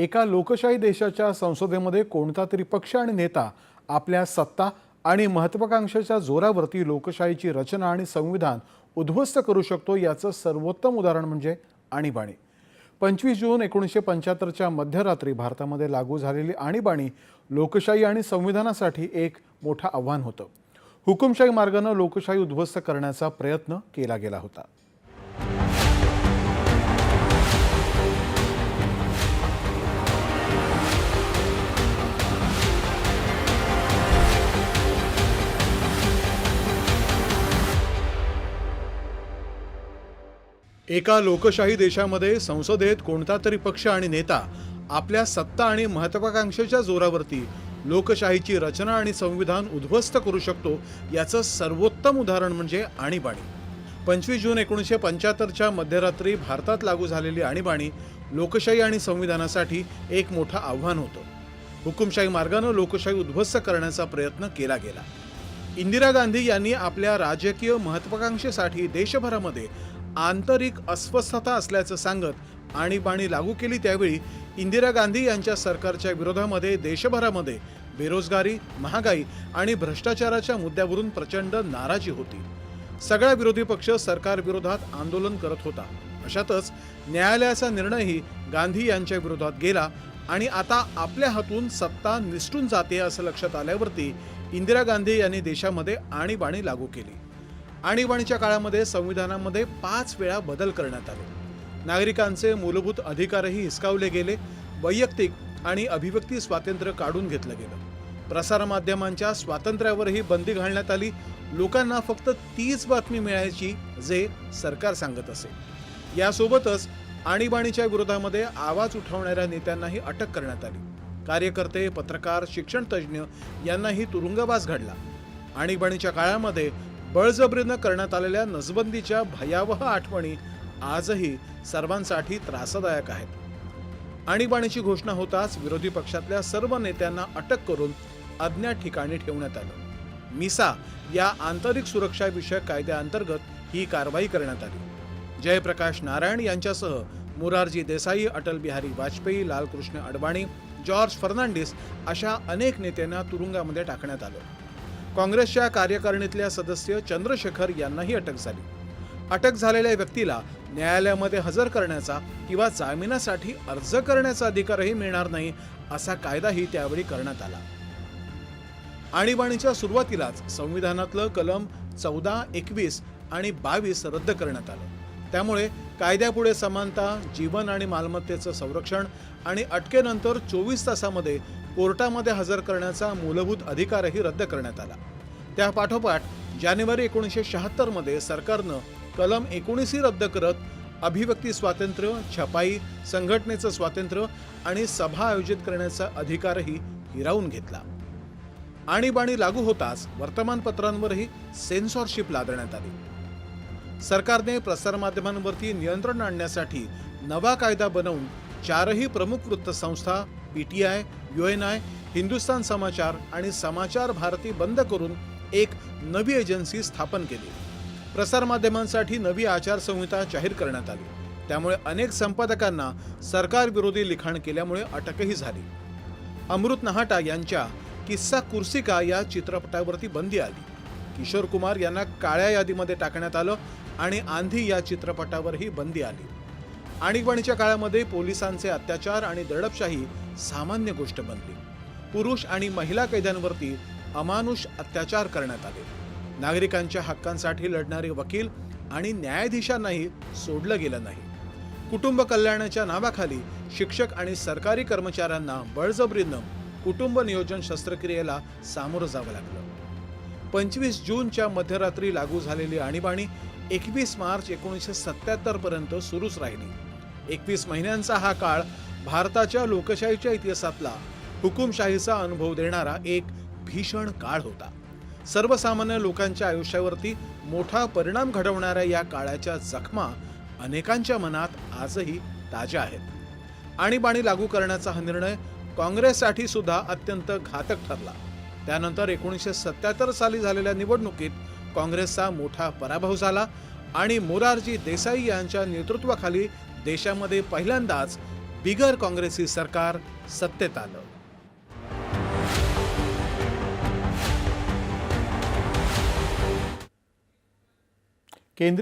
एका लोकशाही देशाच्या संसदेमध्ये कोणता तरी पक्ष आणि नेता आपल्या सत्ता आणि महत्वाकांक्षेच्या जोरावरती लोकशाहीची रचना आणि संविधान उद्ध्वस्त करू शकतो याचं सर्वोत्तम उदाहरण म्हणजे आणीबाणी. पंचवीस जून एकोणीसशे पंच्याहत्तरच्या मध्यरात्री भारतामध्ये लागू झालेली आणीबाणी लोकशाही आणि संविधानासाठी एक मोठं आव्हान होतं. हुकुमशाही मार्गानं लोकशाही उद्ध्वस्त करण्याचा प्रयत्न केला गेला होता. एका लोकशाही देशामध्ये संसदेत कोणता तरी पक्ष आणि नेता आपल्या सत्ता आणि महत्वाकांक्षेच्या जोरावरती लोकशाहीची रचना आणि संविधान उद्ध्वस्त करू शकतो याचं सर्वोत्तम उदाहरण म्हणजे आणीबाणी. पंचवीस जून एकोणीसशे पंच्याहत्तरच्या मध्यरात्री भारतात लागू झालेली आणीबाणी लोकशाही आणि संविधानासाठी एक मोठं आव्हान होतं. हुकुमशाही मार्गानं लोकशाही उद्ध्वस्त करण्याचा प्रयत्न केला गेला. इंदिरा गांधी यांनी आपल्या राजकीय महत्वाकांक्षेसाठी देशभरामध्ये आंतरिक अस्वस्थता असल्याचं सांगत आणीबाणी लागू केली त्यावेळी इंदिरा गांधी यांच्या सरकारच्या विरोधामध्ये देशभरामध्ये बेरोजगारी महागाई आणि भ्रष्टाचाराच्या मुद्द्यावरून प्रचंड नाराजी होती. सगळा विरोधी पक्ष सरकारविरोधात आंदोलन करत होता. अशातच न्यायालयाचा निर्णयही गांधी यांच्या विरोधात गेला आणि आता आपल्या हातून सत्ता निसटून जाते असं लक्षात आल्यावरती इंदिरा गांधी यांनी देशामध्ये आणीबाणी लागू केली. आणीबाणीच्या काळामध्ये संविधानामध्ये पाच वेळा बदल करण्यात आले. नागरिकांचे मूलभूत अधिकारही हिसकावले गेले वैयक्तिक आणि अभिव्यक्ती स्वातंत्र्य काढून घेतलं गेलं. प्रसारमाध्यमांच्या स्वातंत्र्यावरही बंदी घालण्यात आली. लोकांना फक्त तीच बातमी मिळायची जे सरकार सांगत असे. यासोबतच आणीबाणीच्या विरोधामध्ये आवाज उठवणाऱ्या नेत्यांनाही अटक करण्यात आली. कार्यकर्ते पत्रकार शिक्षण तज्ज्ञ यांनाही तुरुंगवास घडला. आणीबाणीच्या काळामध्ये बळजबरीनं करण्यात आलेल्या नसबंदीच्या भयावह आठवणी आजही सर्वांसाठी त्रासदायक आहेत. आणीबाणीची घोषणा होताच विरोधी पक्षातल्या सर्व नेत्यांना अटक करून अज्ञात ठिकाणी ठेवण्यात आलं. मिसा या आंतरिक सुरक्षा विषयक कायद्याअंतर्गत ही कारवाई करण्यात आली. जयप्रकाश नारायण यांच्यासह मोरारजी देसाई अटल बिहारी वाजपेयी लालकृष्ण अडवाणी जॉर्ज फर्नांडिस अशा अनेक नेत्यांना तुरुंगामध्ये टाकण्यात आलं. काँग्रेसच्या कार्यकारिणीतल्या सदस्य चंद्रशेखर यांनाही अटक झाली. अटक झालेल्या व्यक्तीला न्यायालयामध्ये हजर करण्याचा किंवा जामिनासाठी अर्ज करण्याचा अधिकारही मिळणार नाही असा कायदाही त्यावेळी करण्यात आला. आणीबाणीच्या सुरुवातीलाच संविधानातलं कलम चौदा एकवीस आणि बावीस रद्द करण्यात आलं. त्यामुळे कायद्यापुढे समानता जीवन आणि मालमत्तेचं संरक्षण आणि अटकेनंतर चोवीस तासामध्ये कोर्टामध्ये हजर करण्याचा मूलभूत अधिकारही रद्द करण्यात आला. त्यापाठोपाठ जानेवारी एकोणीसशे शहात्तरमध्ये सरकारनं कलम एकोणीसही रद्द करत अभिव्यक्ती स्वातंत्र्य छपाई संघटनेचं स्वातंत्र्य आणि सभा आयोजित करण्याचा अधिकारही हिरावून घेतला. आणीबाणी लागू होताच वर्तमानपत्रांवरही सेन्सॉरशिप लादण्यात आली. सरकारने प्रसारमाध्यमांवरती नियंत्रण आणण्यासाठी नवा कायदा बनवून चारही प्रमुख वृत्तसंस्था PTI U N I Hindustan Samachar आणि समाचार भारती बंद करून एक नवी एजन्सी स्थापन केली. प्रसारमाध्यमांसाठी नवी आचारसंहिता जाहीर करण्यात आली. त्यामुळे अनेक संपादकांना सरकारविरोधी लिखाण केल्यामुळे अटकही झाली. अमृत नहाटा यांच्या किस्सा कुर्सिका या चित्रपटावरती बंदी आली. किशोर कुमार यांना काळ्या यादीमध्ये टाकण्यात आलं आणि आंधी या चित्रपटावरही बंदी आली. आणीबाणीच्या काळामध्ये पोलिसांचे अत्याचार आणि दडपशाही सामान्य गोष्ट बनली. पुरुष आणि महिला कैद्यांवरती अमानुष अत्याचार करण्यात आले. नागरिकांच्या हक्कांसाठी लढणारे वकील आणि न्यायाधीशांनाही सोडलं गेलं नाही. कुटुंब कल्याणाच्या नावाखाली शिक्षक आणि सरकारी कर्मचाऱ्यांना बळजबरीनं कुटुंब नियोजन शस्त्रक्रियेला सामोरं जावं लागलं. पंचवीस जूनच्या मध्यरात्री लागू झालेली आणीबाणी एकवीस मार्च एकोणीसशे सत्याहत्तर पर्यंत सुरूच राहिली. एकवीस महिन्यांचा हा काळ भारताच्या लोकशाहीच्या इतिहासातला हुकुमशाहीचा अनुभव देणारा एक भीषण काळ होता. सर्वसामान्य लोकांच्या आयुष्यावरती मोठा परिणाम घडवणाऱ्या या काळाच्या जखमा अनेकांच्या मनात आजही ताज्या आहेत. आणीबाणी लागू करण्याचा हा निर्णय काँग्रेससाठी सुद्धा अत्यंत घातक ठरला. त्यानंतर एकोणीसशे सत्याहत्तर साली झालेल्या निवडणुकीत काँग्रेसचा मोठा पराभव झाला आणि मोरारजी देसाई यांच्या नेतृत्वाखाली देशामध्ये पहिल्यांदाच बिगर काँग्रेसी सरकार सत्तेत आलं. केंद्रीय